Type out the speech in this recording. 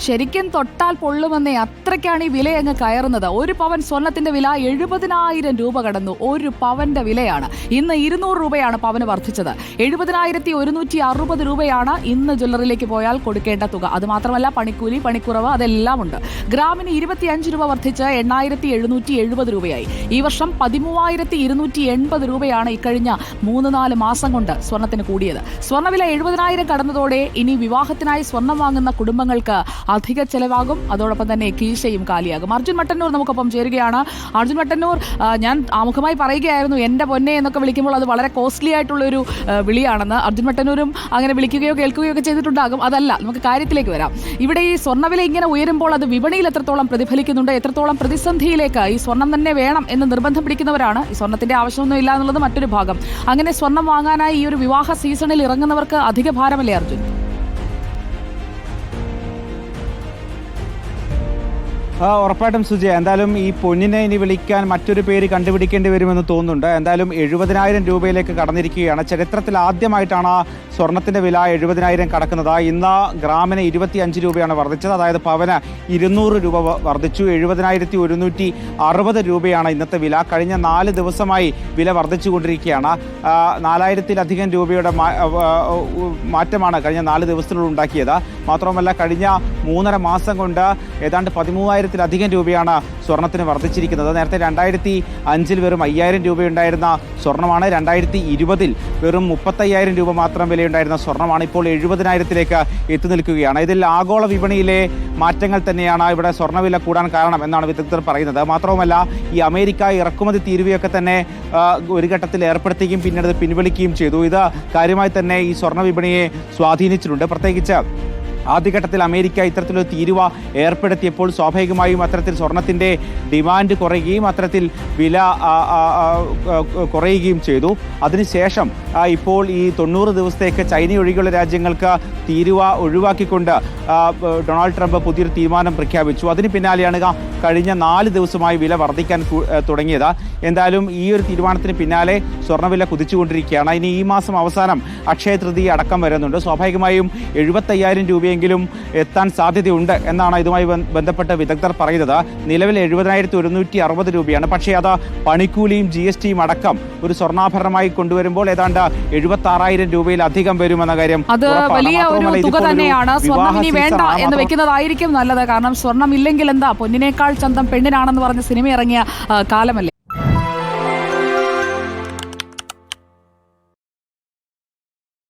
ശരിക്കും തൊട്ടാൽ പൊള്ളുമെന്നേ അത്രയ്ക്കാണ് ഈ വില അങ്ങ് കയറുന്നത്. ഒരു പവൻ സ്വർണത്തിന്റെ വില എഴുപതിനായിരം രൂപ കടന്നു. ഒരു പവന്റെ വിലയാണ്. ഇന്ന് ഇരുന്നൂറ് രൂപയാണ് പവന് വർദ്ധിച്ചത്. എഴുപതിനായിരത്തി ഒരുന്നൂറ്റി അറുപത് രൂപയാണ് ഇന്ന് ജ്വല്ലറിയിലേക്ക് പോയാൽ കൊടുക്കേണ്ട തുക. അത് മാത്രമല്ല പണിക്കൂലി പണിക്കുറവ് അതെല്ലാം ഉണ്ട്. ഗ്രാമിന് ഇരുപത്തിയഞ്ച് രൂപ വർദ്ധിച്ച് എണ്ണായിരത്തി എഴുന്നൂറ്റി എഴുപത് രൂപയായി. ഈ വർഷം പതിമൂവായിരത്തി ഇരുന്നൂറ്റി എൺപത് രൂപയാണ് ഇക്കഴിഞ്ഞ മൂന്ന് നാല് മാസം കൊണ്ട് സ്വർണത്തിന് കൂടിയത്. സ്വർണവില എഴുപതിനായിരം കടന്നതോടെ ഇനി വിവാഹത്തിനായി സ്വർണം വാങ്ങുന്ന കുടുംബങ്ങൾക്ക് അധിക ചെലവാകും. അതോടൊപ്പം തന്നെ കീശയും കാലിയാകും. അർജുൻ മട്ടന്നൂർ നമുക്കൊപ്പം ചേരുകയാണ്. അർജുൻ മട്ടന്നൂർ ഞാൻ ആമുഖമായി പറയുകയായിരുന്നു എന്റെ പൊന്നെ എന്നൊക്കെ വിളിക്കുമ്പോൾ അത് വളരെ കോസ്റ്റ്ലി ആയിട്ടുള്ള ഒരു വിളിയാണെന്ന്. അർജുൻ മട്ടന്നൂരും അങ്ങനെ വിളിക്കുകയോ കേൾക്കുകയോ ഒക്കെ ചെയ്തിട്ടുണ്ടാകും. അതല്ല നമുക്ക് കാര്യത്തിലേക്ക് വരാം. ഇവിടെ ഈ സ്വർണവില ഇങ്ങനെ ഉയരുമ്പോൾ അത് വിപണിയിൽ എത്രത്തോളം പ്രതിഫലിക്കുന്നുണ്ട് എത്രത്തോളം പ്രതിസന്ധിയിലേക്ക് ഈ സ്വർണം തന്നെ വേണം എന്ന് നിർബന്ധം പിടിക്കുന്നവരാണ്. ഈ സ്വർണത്തിന്റെ ആവശ്യമൊന്നും ഇല്ല എന്നുള്ളത് മറ്റൊരു ഭാഗം. അങ്ങനെ സ്വർണം വാങ്ങാനായി ഈ ഒരു വിവാഹ സീസണിൽ ഇറങ്ങുന്നവർക്ക് അധിക ഭാരമല്ലേ അർജുൻ? ഉറപ്പായിട്ടും സുജയ എന്തായാലും ഈ പൊന്നിനെ ഇനി വിളിക്കാൻ മറ്റൊരു പേര് കണ്ടുപിടിക്കേണ്ടി വരുമെന്ന് തോന്നുന്നുണ്ട്. എന്തായാലും എഴുപതിനായിരം രൂപയിലേക്ക് കടന്നിരിക്കുകയാണ്. ചരിത്രത്തിൽ ആദ്യമായിട്ടാണ് സ്വർണത്തിന്റെ വില എഴുപതിനായിരം കടക്കുന്നത്. ഇന്ന് ഗ്രാമിന് ഇരുപത്തി അഞ്ച് രൂപയാണ് വർദ്ധിച്ചത്. അതായത് പവന് ഇരുന്നൂറ് രൂപ വർദ്ധിച്ചു. എഴുപതിനായിരത്തി ഒരുന്നൂറ്റി അറുപത് രൂപയാണ് ഇന്നത്തെ വില. കഴിഞ്ഞ നാല് ദിവസമായി വില വർദ്ധിച്ചുകൊണ്ടിരിക്കുകയാണ്. നാലായിരത്തിലധികം രൂപയുടെ മാറ്റമാണ് കഴിഞ്ഞ നാല് ദിവസത്തിനുള്ളിൽ ഉണ്ടാക്കിയത്. മാത്രമല്ല കഴിഞ്ഞ മൂന്നര മാസം കൊണ്ട് ഏതാണ്ട് പതിമൂവായിരത്തിലധികം രൂപയാണ് സ്വർണത്തിന് വർദ്ധിച്ചിരിക്കുന്നത്. നേരത്തെ രണ്ടായിരത്തി അഞ്ചിൽ വെറും അയ്യായിരം രൂപയുണ്ടായിരുന്ന സ്വർണമാണ്. രണ്ടായിരത്തി ഇരുപതിൽ വെറും മുപ്പത്തയ്യായിരം രൂപ മാത്രം വിലയുണ്ടായിരുന്ന സ്വർണമാണ് ഇപ്പോൾ എഴുപതിനായിരത്തിലേക്ക് എത്തി നിൽക്കുകയാണ്. ഇതിൽ ആഗോള വിപണിയിലെ മാറ്റങ്ങൾ തന്നെയാണ് ഇവിടെ സ്വർണവില കൂടാൻ കാരണം എന്നാണ് വിദഗ്ധർ പറയുന്നത്. മാത്രവുമല്ല ഈ അമേരിക്ക ഇറക്കുമതി തീരുവയൊക്കെ തന്നെ ഒരു ഘട്ടത്തിൽ ഏർപ്പെടുത്തുകയും പിന്നീട് പിൻവലിക്കുകയും ചെയ്തു. ഇത് കാര്യമായി തന്നെ ഈ സ്വർണ വിപണിയെ സ്വാധീനിച്ചിട്ടുണ്ട്. പ്രത്യേകിച്ച് ആദ്യഘട്ടത്തിൽ അമേരിക്ക ഇത്തരത്തിലൊരു തീരുവ ഏർപ്പെടുത്തിയപ്പോൾ സ്വാഭാവികമായും അത്തരത്തിൽ സ്വർണത്തിന്റെ ഡിമാൻഡ് കുറയുകയും അത്തരത്തിൽ വില കുറയുകയും ചെയ്തു. അതിനുശേഷം ഇപ്പോൾ ഈ തൊണ്ണൂറ് ദിവസത്തേക്ക് ചൈന ഒഴികെയുള്ള രാജ്യങ്ങൾക്ക് തീരുവ ഒഴിവാക്കിക്കൊണ്ട് ഡൊണാൾഡ് ട്രംപ് പുതിയൊരു തീരുമാനം പ്രഖ്യാപിച്ചു. അതിന് പിന്നാലെയാണ് കഴിഞ്ഞ നാല് ദിവസമായി വില വർദ്ധിക്കാൻ തുടങ്ങിയത്. എന്തായാലും ഈ ഒരു തീരുമാനത്തിന് പിന്നാലെ സ്വർണവില കുതിച്ചുകൊണ്ടിരിക്കുകയാണ്. ഇനി ഈ മാസം അവസാനം അക്ഷയ തൃതീയ അടക്കം വരുന്നുണ്ട്. സ്വാഭാവികമായും എഴുപത്തയ്യായിരം രൂപയെങ്കിലും എത്താൻ സാധ്യതയുണ്ട് എന്നാണ് ഇതുമായി ബന്ധ- ബന്ധപ്പെട്ട വിദഗ്ധർ പറയുന്നത്. നിലവിൽ എഴുപതിനായിരത്തി ഒരുന്നൂറ്റി അറുപത് രൂപയാണ്. പക്ഷേ അത് പണിക്കൂലിയും ജി എസ് ടിയും അടക്കം ഒരു സ്വർണാഭരണമായി കൊണ്ടുവരുമ്പോൾ ഏതാണ്ട് എഴുപത്തി ആറായിരം രൂപയിലധികം വരുമെന്ന കാര്യം അത് വലിയ ഒരു തുക തന്നെയാണ്. സ്വർണം ഇനി വേണ്ട എന്ന് വെക്കുന്നതായിരിക്കും നല്ലത്. കാരണം സ്വർണം ഇല്ലെങ്കിൽ എന്താ? പൊന്നിനേക്കാൾ ചന്തം പെണ്ണിനാണെന്ന് പറഞ്ഞ സിനിമ ഇറങ്ങിയ കാലമല്ലേ?